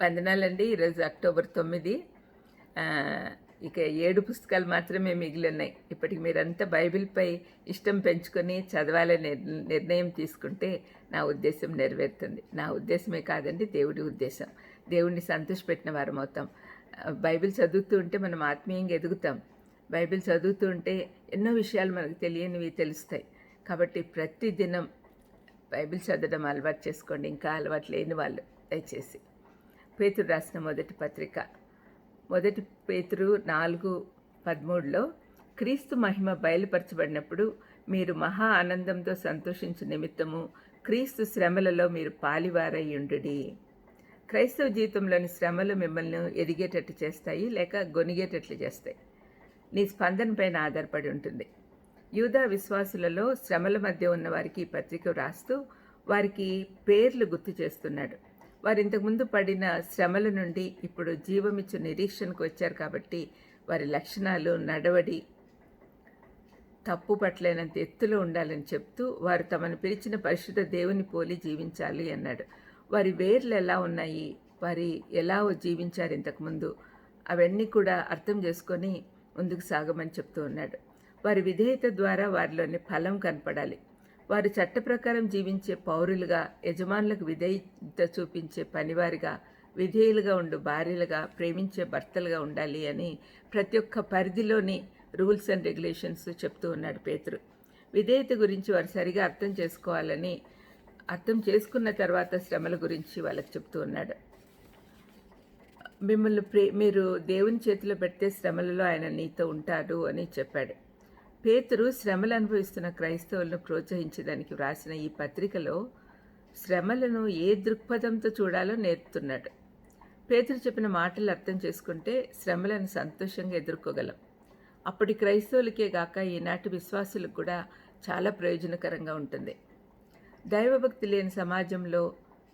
వందనాలండి. ఈరోజు అక్టోబర్ తొమ్మిది. ఇక ఏడు పుస్తకాలు మాత్రమే మిగిలి ఉన్నాయి ఇప్పటికి మీరంతా బైబిల్పై ఇష్టం పెంచుకొని చదవాలని నిర్ణయం తీసుకుంటే నా ఉద్దేశం నెరవేరుతుంది. నా ఉద్దేశమే కాదండి దేవుడి ఉద్దేశం. దేవుడిని సంతోషపెట్టిన వారం అవుతాం. బైబిల్ చదువుతూ ఉంటే మనం ఆత్మీయంగా ఎదుగుతాం. బైబిల్ చదువుతూ ఉంటే ఎన్నో విషయాలు మనకు తెలియనివి తెలుస్తాయి. కాబట్టి ప్రతిదినం బైబిల్ చదవడం అలవాటు చేసుకోండి. ఇంకా అలవాటు లేని వాళ్ళు దయచేసి. పేతురు రాసిన మొదటి పత్రిక. మొదటి పేతురు నాలుగు పదమూడులో క్రీస్తు మహిమ బయలుపరచబడినప్పుడు మీరు మహా ఆనందంతో సంతోషించు నిమిత్తము క్రీస్తు శ్రమలలో మీరు పాలివారయ్యుండుడి క్రైస్తవ జీవితంలోని శ్రమలు మిమ్మల్ని ఎదిగేటట్టు చేస్తాయి లేక గొనిగేటట్లు చేస్తాయి. నీ స్పందన పైన ఆధారపడి ఉంటుంది. యూదా విశ్వాసులలో శ్రమల మధ్య ఉన్న వారికి ఈ పత్రిక వ్రాస్తూ వారికి పేర్లు గుర్తు చేస్తున్నాడు. వారు ఇంతకుముందు పడిన శ్రమల నుండి ఇప్పుడు జీవమిచ్చు నిరీక్షణకు వచ్చారు కాబట్టి వారి లక్షణాలు నడవడి తప్పు పట్లైనంత ఎత్తులో ఉండాలని చెప్తూ వారు తమను పిలిచిన పరిశుద్ధ దేవుని పోలి జీవించాలి అన్నాడు. వారి వేర్లు ఎలా ఉన్నాయి? వారి ఎలా జీవించారు ఇంతకుముందు అవన్నీ కూడా అర్థం చేసుకొని ముందుకు సాగమని చెప్తూ ఉన్నాడు. వారి విధేయత ద్వారా వారిలోని ఫలం కనపడాలి. వారు చట్ట ప్రకారం జీవించే పౌరులుగా యజమానులకు విధేయత చూపించే పనివారిగా విధేయులుగా ఉండు భార్యలుగా ప్రేమించే భర్తలుగా ఉండాలి అని ప్రతి ఒక్క పరిధిలోని రూల్స్ అండ్ రెగ్యులేషన్స్ చెప్తూ ఉన్నాడు పేతురు. విధేయత గురించి వారు సరిగా అర్థం చేసుకోవాలని అర్థం చేసుకున్న తర్వాత శ్రమల గురించి వాళ్ళకి చెప్తూ ఉన్నాడు. మిమ్మల్ని ప్రే మీరు దేవుని చేతిలో పెడితే శ్రమలలో ఆయన నీతో ఉంటాడు అని చెప్పాడు. పేతురు శ్రమలు అనుభవిస్తున్న క్రైస్తవులను ప్రోత్సహించడానికి వ్రాసిన ఈ పత్రికలో శ్రమలను ఏ దృక్పథంతో చూడాలో నేర్పుతున్నాడు పేతురు చెప్పిన మాటలు అర్థం చేసుకుంటే శ్రమలను సంతోషంగా ఎదుర్కోగలం. అప్పటి క్రైస్తవులకే గాక ఈనాటి విశ్వాసులకు కూడా చాలా ప్రయోజనకరంగా ఉంటుంది. దైవభక్తి లేని సమాజంలో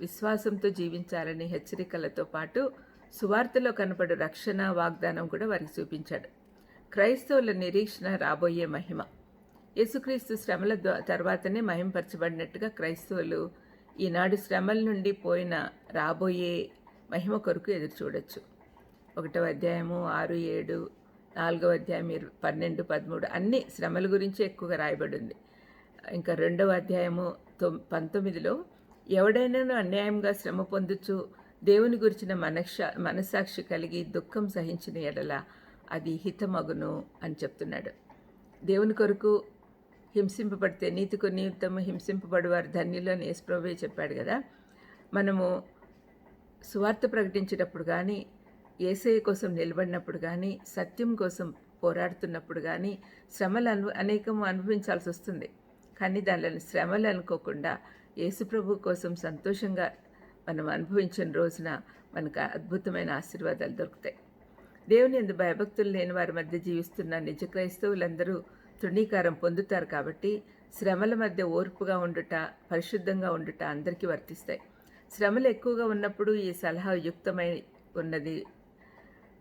విశ్వాసంతో జీవించాలని హెచ్చరికలతో పాటు సువార్తలో కనపడు రక్షణ వాగ్దానం కూడా వారికి చూపించాడు. క్రైస్తవుల నిరీక్షణ రాబోయే మహిమ. యేసుక్రీస్తు శ్రమల తర్వాతనే మహింపరచబడినట్టుగా క్రైస్తవులు ఈనాడు శ్రమల నుండి పోయిన రాబోయే మహిమ కొరకు ఎదురు చూడొచ్చు ఒకటవ అధ్యాయము ఆరు ఏడు నాలుగవ అధ్యాయం ఇరు పన్నెండు పదమూడు అన్ని శ్రమల గురించి ఎక్కువగా రాయబడి ఉంది ఇంకా రెండవ అధ్యాయము తొమ్ పంతొమ్మిదిలో ఎవడైనాను అన్యాయంగా శ్రమ పొందుచు దేవుని గురించిన మనక్ష మనస్సాక్షి కలిగి దుఃఖం సహించిన ఎడల అది హితమగును అని చెప్తున్నాడు. దేవుని కొరకు హింసింపబడితే నీతికు నిమిత్తము హింసింపబడివారు ధన్యులు అని యేసుప్రభువే చెప్పాడు కదా. మనము సువార్త ప్రకటించేటప్పుడు కానీ ఏసఐ కోసం నిలబడినప్పుడు కానీ సత్యం కోసం పోరాడుతున్నప్పుడు కానీ శ్రమలు అను అనేకము అనుభవించాల్సి వస్తుంది. కానీ దానిలో శ్రమలు అనుకోకుండా యేసుప్రభు కోసం సంతోషంగా మనం అనుభవించిన రోజున మనకు అద్భుతమైన ఆశీర్వాదాలు దొరుకుతాయి. దేవుని ఎందు భయభక్తులు లేని వారి మధ్య జీవిస్తున్న నిజ క్రైస్తవులందరూ తృణీకారం పొందుతారు కాబట్టి శ్రమల మధ్య ఓర్పుగా ఉండుట పరిశుద్ధంగా ఉండుట అందరికీ వర్తిస్తాయి. శ్రమలు ఎక్కువగా ఉన్నప్పుడు ఈ సలహా యుక్తమై ఉన్నది.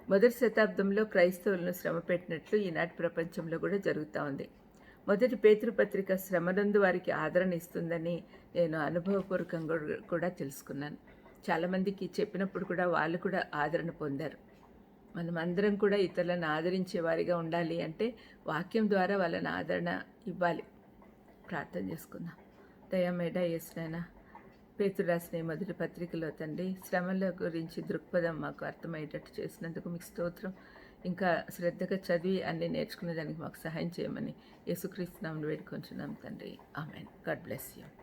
మొదటి శతాబ్దంలో క్రైస్తవులను శ్రమ పెట్టినట్లు ఈనాటి ప్రపంచంలో కూడా జరుగుతూ ఉంది. మొదటి పేతృపత్రిక శ్రమనందు వారికి ఆదరణ ఇస్తుందని నేను అనుభవపూర్వకంగా కూడా తెలుసుకున్నాను. చాలామందికి చెప్పినప్పుడు కూడా వాళ్ళు కూడా ఆదరణ పొందారు. మనం అందరం కూడా ఇతరులను ఆదరించే వారిగా ఉండాలి అంటే వాక్యం ద్వారా వాళ్ళని ఆదరణ ఇవ్వాలి. ప్రార్థన చేసుకుందాం. దయమేడ ఏసునైనా పేతురు రాసిన మొదటి పత్రికలో తండ్రి శ్రమల గురించి దృక్పథం మాకు అర్థమయ్యేటట్టు చేసినందుకు మీకు స్తోత్రం. ఇంకా శ్రద్ధగా చదివి అన్నీ నేర్చుకునే దానికి మాకు సహాయం చేయమని యేసుక్రీస్తు నామను వేడుకొంచున్నాం తండ్రి. ఆమెన్. God bless you.